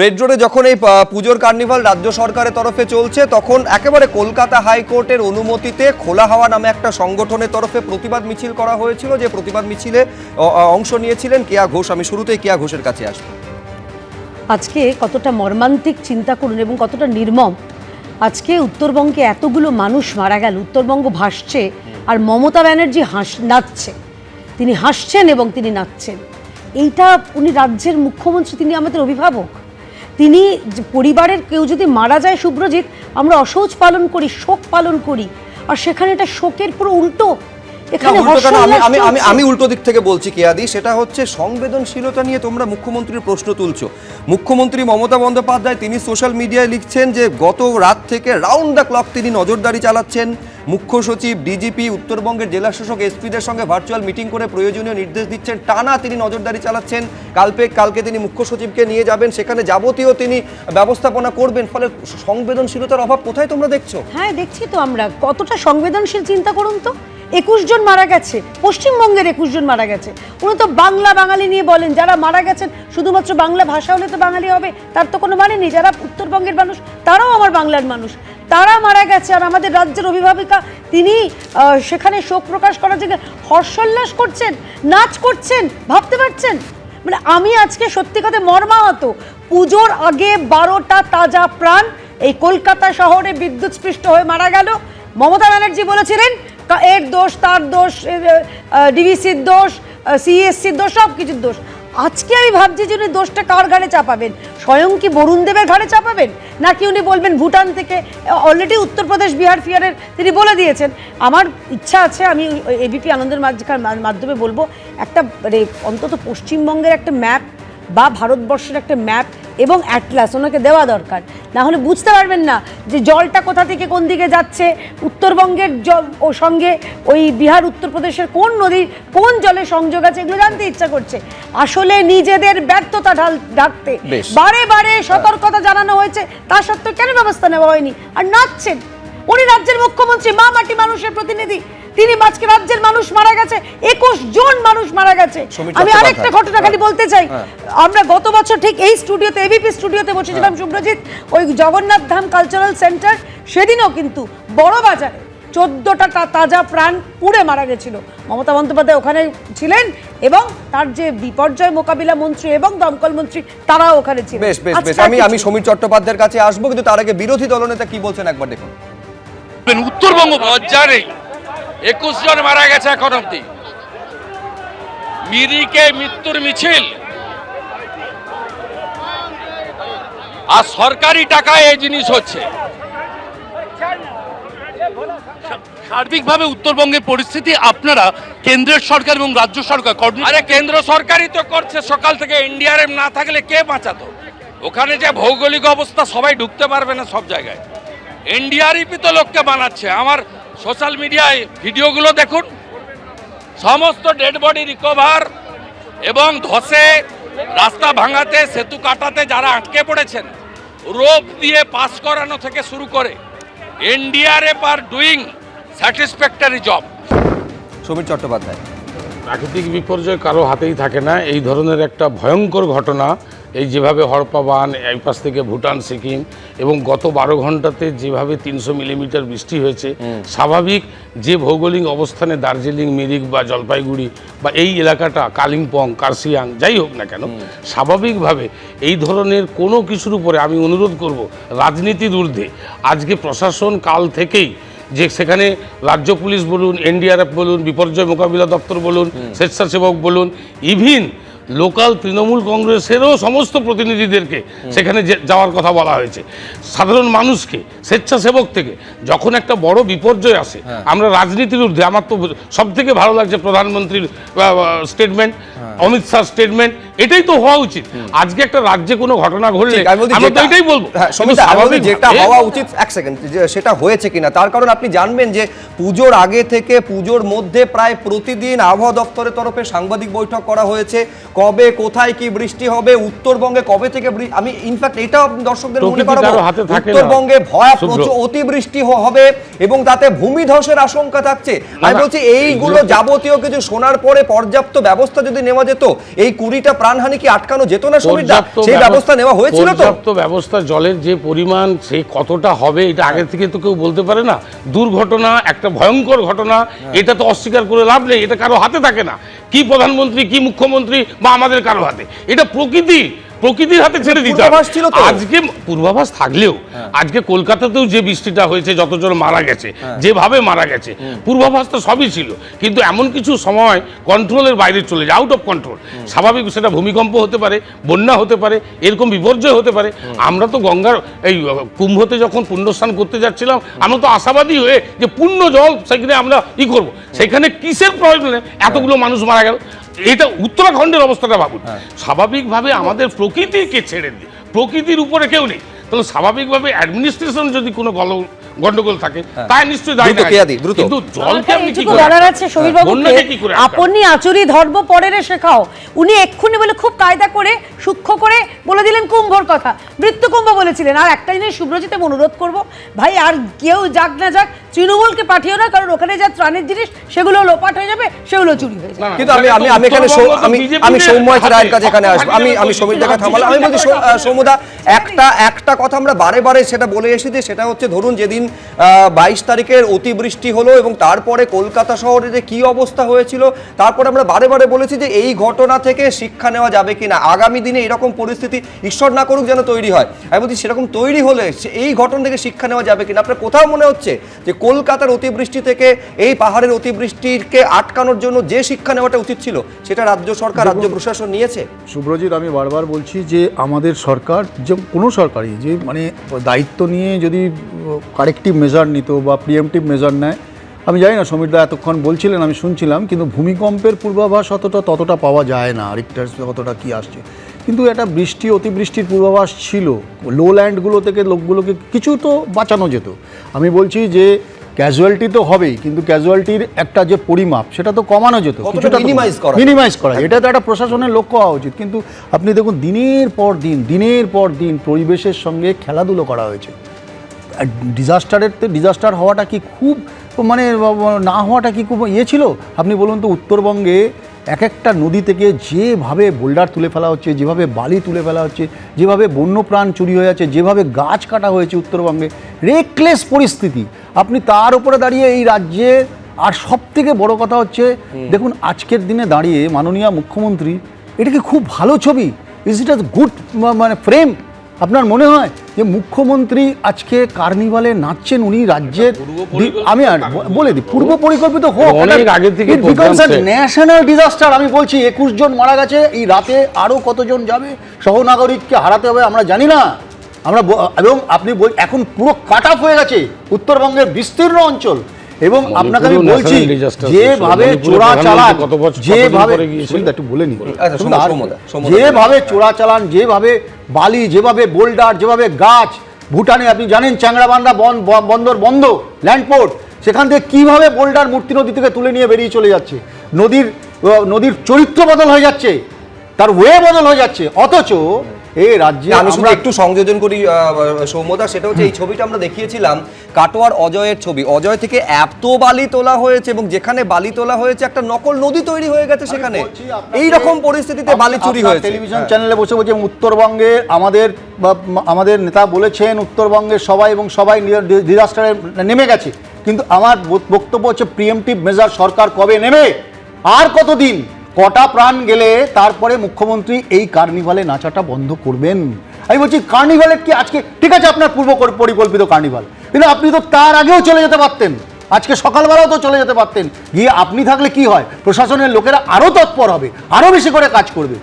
Red রোডে যখন এই পুজোর কার্নিভাল রাজ্য সরকারের তরফে চলছে তখন একেবারে কলকাতা হাইকোর্টের অনুমতিতে খোলা হাওয়া নামে একটা সংগঠনের তরফে প্রতিবাদ মিছিল করা হয়েছিল যে প্রতিবাদ মিছিলে অংশ নিয়েছিলেন কেয়া ঘোষ। আমি শুরুতেই কেয়া ঘোষের কাছে আসব। আজকে কতটা মর্মান্তিক চিন্তা করুন এবং কতটা নির্মম। আজকে উত্তরবঙ্গে এতগুলো মানুষ মারা গেল উত্তরবঙ্গ ভাসছে আর মমতা ব্যানার্জি হাস নাচছে। তিনি হাসছেন এবং তিনি নাচছেন। এইটা উনি রাজ্যের মুখ্যমন্ত্রী তিনি আমাদের অভিভাবক। তিনি পরিবারের কেউ যদি মারা যায় শুভ্রজিৎ আমরা অসহজ পালন করি শোক পালন করি। আর সেখানে এটা শোকের পুরো উল্টো। এখানে আমি আমি আমি আমি উল্টো দিক থেকে বলছি কেয়াদি সেটা হচ্ছে সংবেদনশীলতা নিয়ে তোমরা মুখ্যমন্ত্রীর প্রশ্ন তুলছো। মুখ্যমন্ত্রী মমতা বন্দ্যোপাধ্যায় তিনি সোশ্যাল মিডিয়ায় লিখছেন যে গত রাত থেকে রাউন্ড দ্য ক্লক তিনি নজরদারি চালাচ্ছেন। মুখ্য সচিব ডিজিপি উত্তরবঙ্গের জেলা শাসক এসপিদের সঙ্গে ভার্চুয়াল মিটিং করে প্রয়োজনীয় নির্দেশ দিচ্ছেন। টানা তিনি নজরদারি চালাচ্ছেন। কালকে কালকে তিনি মুখ্য সচিবকে নিয়ে যাবেন। সেখানে যাবতীয় তিনি ব্যবস্থাপনা করবেন। ফলে সংবেদনশীলতার অভাব কোথায় তোমরা দেখছ? হ্যাঁ দেখছি তো আমরা। কতটা সংবেদনশীল চিন্তা করুন তো। একুশ জন মারা গেছে। পশ্চিমবঙ্গের একুশ জন মারা গেছে। উনি তো বাংলা বাঙালি নিয়ে বলেন, যারা মারা গেছেন, শুধুমাত্র বাংলা ভাষা হলে তো বাঙালি হবে, তার তো কোনো মানে নেই। যারা উত্তরবঙ্গের মানুষ, তারাও আমার বাংলার মানুষ। তারা মারা গেছে আর আমাদের রাজ্যের অভিভাবিকা তিনি সেখানে শোক প্রকাশ করার জন্য হর্ষোল্লাস করছেন, নাচ করছেন, ভাবতে পারছেন? মানে আমি আজকে সত্যি কথা মর্মাহত। পুজোর আগে বারোটা তাজা প্রাণ এই কলকাতা শহরে বিদ্যুৎস্পৃষ্ট হয়ে মারা গেল। মমতা ব্যানার্জি বলেছিলেন এর দোষ, তার দোষ ডিভিসির দোষ সিএসসির দোষ সব কিছুর দোষ। আজকে আমি ভাবছি যে উনি দোষটা কার ঘাড়ে চাপাবেন? স্বয়ং কি বরুণ দেবের ঘাড়ে চাপাবেন? নাকি উনি বলবেন ভুটান থেকে অলরেডি উত্তরপ্রদেশ বিহার ফিয়ারের তিনি বলে দিয়েছেন। আমার ইচ্ছা আছে, আমি এবিপি আনন্দের মাধ্যমে বলব, একটা মানে অন্তত পশ্চিমবঙ্গের একটা ম্যাপ বা ভারতবর্ষের একটা ম্যাপ এবং অ্যাটলাস ওনাকে দেওয়া দরকার। না হলে বুঝতে পারবেন না যে জলটা কোথা থেকে কোন দিকে যাচ্ছে উত্তরবঙ্গের জল ও সঙ্গে ওই বিহার উত্তরপ্রদেশের কোন নদীর কোন জলে সংযোগ আছে এগুলো জানতে ইচ্ছা করছে। আসলে নিজেদের ব্যর্থতা ঢাল ঢাকতে বারে বারে সতর্কতা জানানো হয়েছে তা সত্ত্বেও কেন ব্যবস্থা নেওয়া হয়নি? আর নাচছেন। উনি রাজ্যের মুখ্যমন্ত্রী মা মাটি মানুষের প্রতিনিধি। তিনি আজকে রাজ্যের মানুষ মারা গেছে একুশ জন মানুষ মারা গেছে। আমি আরেকটা ঘটনা খালি বলতে চাই। হ্যাঁ। আমরা গত বছর ঠিক এই স্টুডিওতে এবিপি স্টুডিওতে বসেছিলাম শুভ্রজিৎ ওই জগন্নাথ ধাম কালচারাল সেন্টার সেদিনও কিন্তু বড় বাজারে চোদ্দটা তাজা প্রাণ পুড়ে মারা গেছিল। মমতা বন্দ্যোপাধ্যায় ওখানে ছিলেন এবং তার যে বিপর্যয় মোকাবিলা মন্ত্রী এবং দমকল মন্ত্রী তারাও ওখানে ছিলেন। বেশ বেশ বেশ। আমি আমি সমীর চট্টোপাধ্যায়ের কাছে আসব কিন্তু তার আগে বিরোধী দলনেতা কি বলছেন একবার দেখুন। উত্তরবঙ্গ একুশ জন মারা গেছে এখন অব্দি মিরিকে মৃত্যুর মিছিল। আর সরকারি টাকায় এই জিনিস হচ্ছে। সার্বিকভাবে উত্তরবঙ্গের পরিস্থিতি আপনারা কেন্দ্রের সরকার এবং রাজ্য সরকার আরে কেন্দ্র সরকারই তো করছে সকাল থেকে এনডিআরএফ না থাকলে কে বাঁচাতো? ওখানে যে ভৌগোলিক অবস্থা সবাই ঢুকতে পারবে না সব জায়গায়। এনডিআরএফই তো লোককে বানাচ্ছে। আমার সোশ্যাল মিডিয়ায় ভিডিওগুলো দেখুন। সমস্ত ডেড বডি রিকভার এবং ধসে রাস্তা ভাঙাতে সেতু কাটাতে যারা আটকে পড়েছেন রোপ দিয়ে পাস করানো থেকে শুরু করে এনডিআরএফ আর doing satisfactory job. Samir Chattopadhyay. প্রাকৃতিক বিপর্যয় কারও হাতেই থাকে না। এই ধরনের একটা ভয়ঙ্কর ঘটনা এই যেভাবে হরপা বান এই পাশ থেকে ভুটান সিকিম এবং গত বারো ঘন্টাতে যেভাবে তিনশো মিলিমিটার বৃষ্টি হয়েছে স্বাভাবিক যে ভৌগোলিক অবস্থানে দার্জিলিং মিরিক বা জলপাইগুড়ি বা এই এলাকাটা কালিম্পং কার্সিয়াং যাই হোক না কেন স্বাভাবিকভাবে এই ধরনের কোনো কিছুর উপরে আমি অনুরোধ করব রাজনীতির ঊর্ধ্বে। আজকে প্রশাসন কাল থেকেই যে সেখানে রাজ্য পুলিশ বলুন এনডিআরএফ বলুন বিপর্যয় মোকাবিলা দপ্তর বলুন স্বেচ্ছাসেবক বলুন ইভিন লোকাল তৃণমূল কংগ্রেসেরও সমস্ত প্রতিনিধিদেরকে সেখানে যাওয়ার কথা বলা হয়েছে। সাধারণ মানুষকে স্বেচ্ছাসেবক থেকে যখন একটা বড় বিপর্যয় আসে আমরা রাজনীতির ঊর্ধ্বে আমার তো সব থেকে ভালো লাগছে প্রধানমন্ত্রীর স্টেটমেন্ট অমিত শাহ স্টেটমেন্ট এটাই তো হওয়া উচিত। আজকে একটা রাজ্যে কোনো ঘটনা ঘটলে আমরা তো এটাই বলব। হ্যাঁ, যেটা হওয়া উচিত এক সেকেন্ড সেটা হয়েছে কিনা তার কারণ আপনি জানবেন যে পুজোর আগে থেকে পুজোর মধ্যে প্রায় প্রতিদিন আবহাওয়া দপ্তরের তরফে সাংবাদিক বৈঠক করা হয়েছে। কবে কোথায় কি বৃষ্টি হবে উত্তরবঙ্গে কবে থেকে আমি ইনফ্যাক্ট এটাও দর্শকদের মনে করাবো। উত্তরবঙ্গে ভয়া প্রচুর অতিবৃষ্টি হবে এবং তাতে ভূমিধসের আশঙ্কা থাকছে। আমি বলছি এইগুলো যাবতীয় কিছু শোনার পরে পর্যাপ্ত ব্যবস্থা যদি নেওয়া যেত এই কুড়িটা প্রাণহানি কি আটকানো যেত না সমীরদা সেই ব্যবস্থা নেওয়া হয়েছিল তো? পর্যাপ্ত ব্যবস্থা জলের যে পরিমাণ সেই কতটা হবে এটা আগে থেকে তো কেউ বলতে পারে না। দুর্ঘটনা একটা ভয়ঙ্কর ঘটনা হ্যাঁ। এটা তো অস্বীকার করে লাভ নেই এটা কারও হাতে থাকে না। কি প্রধানমন্ত্রী কি মুখ্যমন্ত্রী বা আমাদের কারও হাতে। এটা প্রকৃতি প্রকৃতির হাতে ছেড়ে দিতে হবে। ছিল আজকে পূর্বাভাস থাকলেও আজকে কলকাতাতেও যে বৃষ্টিটা হয়েছে যতজন মারা গেছে যেভাবে মারা গেছে পূর্বাভাস তো সবই ছিল। কিন্তু এমন কিছু সময় কন্ট্রোলের বাইরে চলে যায় আউট অফ কন্ট্রোল স্বাভাবিক সেটা ভূমিকম্প হতে পারে বন্যা হতে পারে এরকম বিপর্যয় হতে পারে। আমরা তো গঙ্গার এই কুম্ভতে যখন পুণ্যস্নান করতে যাচ্ছিলাম আমরা তো আশাবাদী হয়ে যে পুণ্য জল সেখানে আমরা ই করব। সেখানে কিসের প্রয়োজনে এতগুলো মানুষ মারা গেল? এটা উত্তরাখণ্ডের অবস্থাটা ভাবুন। স্বাভাবিকভাবে আমাদের প্রকৃতিকে ছেড়ে দিই প্রকৃতির উপরে কেউ নেই। তাহলে স্বাভাবিকভাবে অ্যাডমিনিস্ট্রেশন যদি কোনো গল- গন্ডগোল থাকে তাই নিশ্চয়ই দায়ী দ্রুত, না। কেয়াদি, দ্রুত। কিন্তু জলকে আপনি কি করে? আছে সমীর বাবুকে। বন্যাকে কি করে আপনি আচুরি ধর্ম পরেরে শেখাও। উনি এক্ষুনি বলে খুব কায়দা করে সূক্ষ্ম করে বলে দিলেন কুম্ভর কথা। মৃত্যু কুম্ভ বলেছিলেন। আর একটা জিনিস শুভ্রজিতে অনুরোধ করব ভাই আর কেউ যাক না যাক তৃণমূলকে পাঠিও না কারণ ওখানে যা ত্রাণের জিনিস সেগুলো লোপাট হয়ে যাবে সেগুলো চুরি হয়ে যাবে। কিন্তু আমি আমি আমি এখানে আমি আমি সৌম্য রায়ের কাছে এখানে আসব। আমি আমি সমীর দেখা থামালাম। আমি বলছি সৌম্যদা একটা একটা কথা আমরা বারে বারে সেটা বলে এসেছি সেটা হচ্ছে ধরুন যেদিন বাইশ তারিখের অতিবৃষ্টি হলো এবং তারপরে কলকাতা শহরে যে কি অবস্থা হয়েছিল? তারপরে আমরা বারে বারে বলেছি যে এই ঘটনা থেকে শিক্ষা নেওয়া যাবে কিনা। আগামী দিনে এরকম পরিস্থিতি ঈশ্বর না করুক যেন তৈরি হয়। আমি বলছি সেরকম তৈরি হলে এই ঘটনা থেকে শিক্ষা নেওয়া যাবে কিনা? আপনার কোথাও মনে হচ্ছে যে কলকাতার অতিবৃষ্টি থেকে এই পাহাড়ের অতিবৃষ্টিকে আটকানোর জন্য যে শিক্ষা নেওয়াটা উচিত ছিল সেটা রাজ্য সরকার রাজ্য প্রশাসন নিয়েছে? শুভ্রজিৎ আমি বারবার বলছি যে আমাদের সরকার যে কোনো সরকারই যে মানে দায়িত্ব নিয়ে যদি কারেক্টিভ মেজার নিত বা প্রিএমটিভ মেজার নেয়। আমি জানি না সমীরদা এতক্ষণ বলছিলেন আমি শুনছিলাম কিন্তু ভূমিকম্পের পূর্বাভাস অতটা ততটা পাওয়া যায় না রিক্টার কতটা কি আসছে। কিন্তু একটা বৃষ্টি অতিবৃষ্টির পূর্বাভাস ছিল লো ল্যান্ডগুলো থেকে লোকগুলোকে কিছু তো বাঁচানো যেত। আমি বলছি যে ক্যাজুয়ালিটি তো হবেই কিন্তু ক্যাজুয়ালিটির একটা যে পরিমাপ সেটা তো কমানো যেত কিছুটা minimize করা মিনিমাইজ করা এটা তো একটা প্রশাসনের লক্ষ্য হওয়া উচিত। কিন্তু আপনি দেখুন দিনের পর দিন দিনের পর দিন পরিবেশের সঙ্গে খেলাধুলো করা হয়েছে। ডিজাস্টারের ডিজাস্টার হওয়াটা কি খুব মানে না হওয়াটা কি খুব ইয়ে ছিল? আপনি বলুন তো উত্তরবঙ্গে এক একটা নদী থেকে যেভাবে বোল্ডার তুলে ফেলা হচ্ছে যেভাবে বালি তুলে ফেলা হচ্ছে যেভাবে বন্যপ্রাণ চুরি হয়ে যাচ্ছে যেভাবে গাছ কাটা হয়েছে উত্তরবঙ্গে রেকলেস পরিস্থিতি। আপনি তার উপরে দাঁড়িয়ে এই রাজ্যে আর সব থেকে বড় কথা হচ্ছে দেখুন আজকের দিনে দাঁড়িয়ে মাননীয় মুখ্যমন্ত্রী এটা কি খুব ভালো ছবি? ইজ ইট আ গুড মানে ফ্রেম আপনার মনে হয় যে মুখ্যমন্ত্রী আজকে কার্নিভালে নাচছেন? উনি রাজ্যের আমি আর বলে দিই পূর্ব পরিকল্পিত হোক অনেক আগে থেকে ন্যাশনাল ডিজাস্টার আমি বলছি একুশ জন মারা গেছে এই রাতে আরও কতজন যাবে? সহনাগরিককে হারাতে হবে আমরা জানি না। আমরা এবং আপনি বল- এখন পুরো কাট অফ হয়ে গেছে উত্তরবঙ্গের বিস্তীর্ণ অঞ্চল। এবং আপনাকে আমি বলছি যেভাবে চোরা চালান যেভাবে একটু বলে নি। আচ্ছা। যেভাবে চোরা চালান যেভাবে বালি, যেভাবে বোল্ডার, যেভাবে গাছ, ভুটানে আপনি জানেন চ্যাংড়াবান্ধা বন বন্দর বন্ধ ল্যান্ডপোর্ট সেখান থেকে কীভাবে বোল্ডার মূর্তি নদী থেকে তুলে নিয়ে বেরিয়ে চলে যাচ্ছে? নদীর নদীর চরিত্র বদল হয়ে যাচ্ছে, তার ওয়ে বদল হয়ে যাচ্ছে, অথচ এই রাজ্যে আমি শুধু একটু সংযোজন করি সৌম্যদা সেটা হচ্ছে এই ছবিটা আমরা দেখিয়েছিলাম কাটোয়ার অজয়ের ছবি। অজয় থেকে এত বালি তোলা হয়েছে এবং যেখানে বালি তোলা হয়েছে একটা নকল নদী তৈরি হয়ে গেছে সেখানে। এই রকম পরিস্থিতিতে বালি চুরি হয়েছে। টেলিভিশন হ্যাঁ। চ্যানেলে বসে বলছে উত্তরবঙ্গে আমাদের বা- আমাদের নেতা বলেছেন উত্তরবঙ্গের সবাই এবং সবাই ডিজাস্টারে নেমে গেছে। কিন্তু আমার বক্তব্য হচ্ছে প্রিএমটিভ মেজার সরকার কবে নেমে? আর কতদিন? কটা প্রাণ গেলে তারপরে মুখ্যমন্ত্রী এই কার্নিভালে নাচাটা বন্ধ করবেন? আমি বলছি, কার্নিভালের কি আজকে? ঠিক আছে, আপনার পূর্ব পরিকল্পিত কার্নিভাল। কিন্তু আপনি তো তার আগেও চলে যেতে পারতেন। আজকে সকালবেলাও তো চলে যেতে পারতেন। গিয়ে আপনি থাকলে কি হয়? প্রশাসনের লোকেরা আরও তৎপর হবে আরও বেশি করে কাজ করবে।